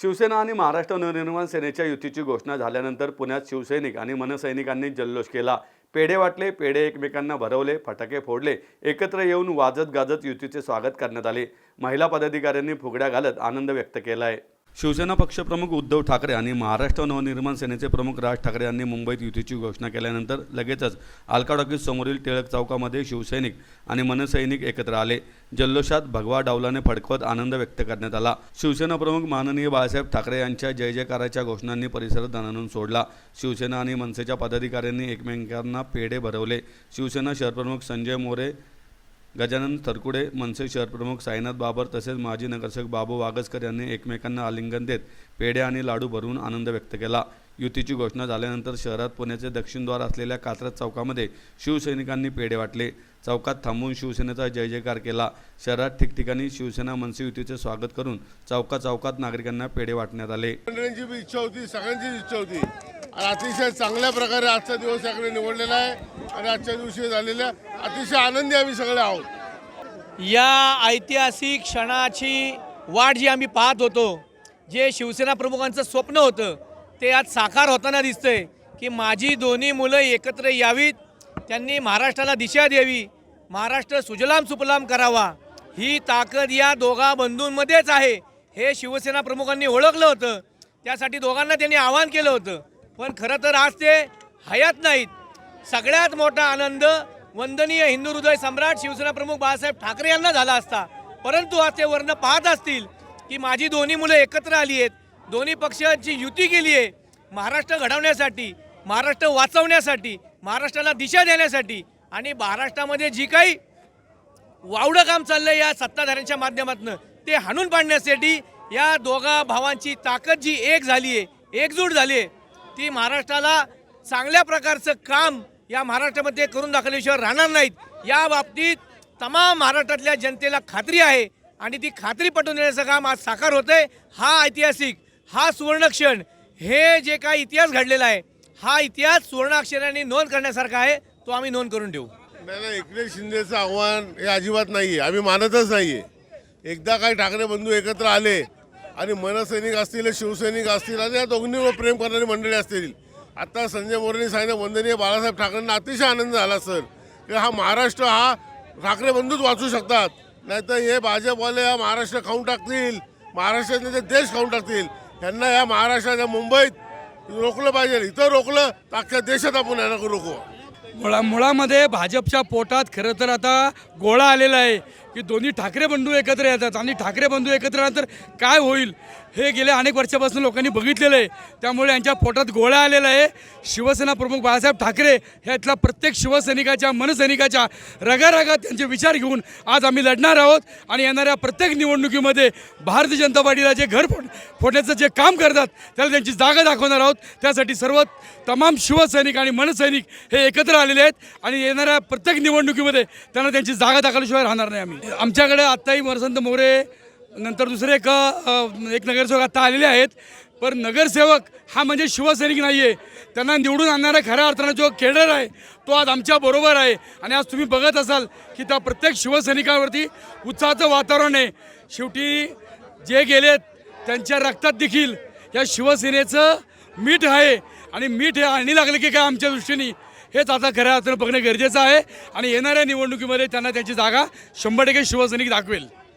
शिवसेना आणि महाराष्ट्र नवनिर्माण सेनेच्या युतीची घोषणा झाल्यानंतर पुण्यात शिवसैनिक आणि मनसैनिकांनी जल्लोष केला. पेढे वाटले पेढे एकमेकांना भरवले फटाके फोडले एकत्र येऊन वाजत गाजत युतीचे स्वागत करण्यात आले. महिला पदाधिकाऱ्यांनी फुगड्या घालत आनंद व्यक्त केला आहे शिवसेना पक्षप्रमुख उद्धव ठाकरे आणि महाराष्ट्र नवनिर्माण सेनेचे प्रमुख राज ठाकरे यांनी मुंबईत युतीची घोषणा केल्यानंतर लगेचच आल्का टॉकीज समोरील टिळक चौकामध्ये शिवसैनिक आणि मनसैनिक एकत्र आले. जल्लोषात भगवा डावलाने फडकवत आनंद व्यक्त करण्यात आला. शिवसेना प्रमुख माननीय बाळासाहेब ठाकरे यांच्या जय जयकाराच्या घोषणांनी परिसर दणानून सोडला. शिवसेना आणि मनसेच्या पदाधिकाऱ्यांनी एकमेकांना पेढे भरवले. शिवसेना शहरप्रमुख संजय मोरे गजानन तरकुडे मनसे शहरप्रमुख साईनाथ बाबर तसेच माजी नगरसेवक बाबू वागसकर यांनी एकमेकांना आलिंगन देत पेढे आणि लाडू भरवून आनंद व्यक्त केला. युतीची घोषणा झाल्यानंतर शहरात पुण्याचे दक्षिणद्वार असलेल्या कात्रज चौकामध्ये शिवसैनिकांनी पेढे वाटले. चौकात थांबून शिवसेनेचा जय जयकार केला. शहरात ठिकठिकाणी शिवसेना मनसे युतीचे स्वागत करून चौका चौकात नागरिकांना पेढे वाटण्यात आले. इच्छा होती सगळ्यांचीच इच्छा होती. आणि अतिशय चांगल्या प्रकारे आजचा दिवस याकडे निवडलेला आहे आणि आजच्या दिवशी झालेल्या अतिशय आनंदी आम्ही सगळे आहोत. या ऐतिहासिक क्षणाची वाट जी आम्ही पाहत होतो जे शिवसेना प्रमुखांचं स्वप्न होतं ते आज साकार होताना दिसतंय की माझी दोन्ही मुलं एकत्र यावीत त्यांनी महाराष्ट्राला दिशा द्यावी महाराष्ट्र सुजलाम सुफलाम करावा. ही ताकद या दोघा बंधूंमध्येच आहे हे शिवसेना प्रमुखांनी ओळखलं होतं त्यासाठी दोघांना त्यांनी आवाहन केलं होतं. पण खरं तर आज ते हयात नाहीत. सगळ्यात मोठा आनंद वंदनीय हिंदू हृदय सम्राट शिवसेना प्रमुख बाळासाहेब ठाकरे यांना झाला असता. परंतु आज ते वर्ण पाहत असतील की माझी दोन्ही मुलं एकत्र आली आहेत. दोन्ही पक्षांची युती केली आहे. महाराष्ट्र घडवण्यासाठी महाराष्ट्र वाचवण्यासाठी महाराष्ट्राला दिशा देण्यासाठी आणि महाराष्ट्रामध्ये जी काही वावडं काम चाललंय या सत्ताधाऱ्यांच्या माध्यमातून ते हाणून पाडण्यासाठी या दोघा भावांची ताकद जी एक झाली आहे एकजूट झाली आहे ती महाराष्ट्राला चांगल्या प्रकारचं काम या महाराष्ट्रामध्ये करून दाखवल्याशिवाय राहणार नाहीत. या बाबतीत तमाम महाराष्ट्रातल्या जनतेला खात्री आहे आणि ती खात्री पटवून देण्याचं काम आज साकार होतंय. हा ऐतिहासिक हा सुवर्णक्षण हे जे काय इतिहास घडलेला आहे हा इतिहास सुवर्णाक्षराने नोंद करण्यासारखा आहे तो आम्ही नोंद करून ठेवू. नाही नाही एकनाथ शिंदेचं आव्हान हे अजिबात नाही आहे आम्ही मानतच नाही आहे एकदा काय ठाकरे बंधू एकत्र आले आणि मनसैनिक असतील शिवसैनिक असतील आणि या दोघांनीवर प्रेम करणारी मंडळी असतील. आता संजय मोरेंनी सांगितलं वंदनीय बाळासाहेब ठाकरेंना अतिशय आनंद झाला सर. की हा महाराष्ट्र हा ठाकरे बंधूच वाचू शकतात. नाहीतर हे भाजपवाले हा महाराष्ट्र खाऊन टाकतील महाराष्ट्रातले ते देश खाऊन टाकतील यांना या महाराष्ट्राच्या मुंबईत रोखलं पाहिजे. इथं रोखलं तर अख्ख्या देशात आपण यांना रोखू. मुळा मुळामध्ये भाजपच्या पोटात खरं तर आता गोळा आलेला आहे. की दोन्ही ठाकरे बंधू एकत्र येतात आणि ठाकरे बंधू एकत्र आल्यानंतर काय होईल? हे गेल्या अनेक वर्षापासून लोकांनी बघितलेलं आहे. त्यामुळे यांच्या पोटात गोळा आलेला आहे. शिवसेना प्रमुख बाळासाहेब ठाकरे ह्यातल्या प्रत्येक शिवसैनिकाच्या मनसैनिकाच्या रगारगात त्यांचे विचार घेऊन आज आम्ही लढणार आहोत. आणि येणाऱ्या प्रत्येक निवडणुकीमध्ये भारतीय जनता पार्टीला जे घर फोड फोडण्याचं जे काम करतात त्याला त्यांची जागा दाखवणार आहोत. त्यासाठी सर्व तमाम शिवसैनिक आणि मनसैनिक हे एकत्र आलेले आहेत. आणि येणाऱ्या प्रत्येक निवडणुकीमध्ये त्यांना त्यांची जागा दाखवल्याशिवाय राहणार नाही आम्ही. आमच्याकडे आत्ताही मरसंत मोरे नंतर दुसरे एक एक नगरसेवक आता आलेले आहेत. पण नगरसेवक हा म्हणजे शिवसैनिक नाही आहे त्यांना निवडून आणणारा खऱ्या अर्थानं जो केडर आहे तो आज आमच्या बरोबर आहे. आणि आज तुम्ही बघत असाल की त्या प्रत्येक शिवसैनिकावरती उत्साहाचं वातावरण आहे. शेवटी जे गेलेत त्यांच्या रक्तात देखील या शिवसेनेचं मीठ आहे. आणि मीठ हे आणि लागलं की काय आमच्या दृष्टीने? हेच आता खऱ्या अर्थानं बघणं गरजेचं आहे. आणि येणाऱ्या निवडणुकीमध्ये त्यांना त्यांची जागा शंभर टक्के शिवसैनिक दाखवेल.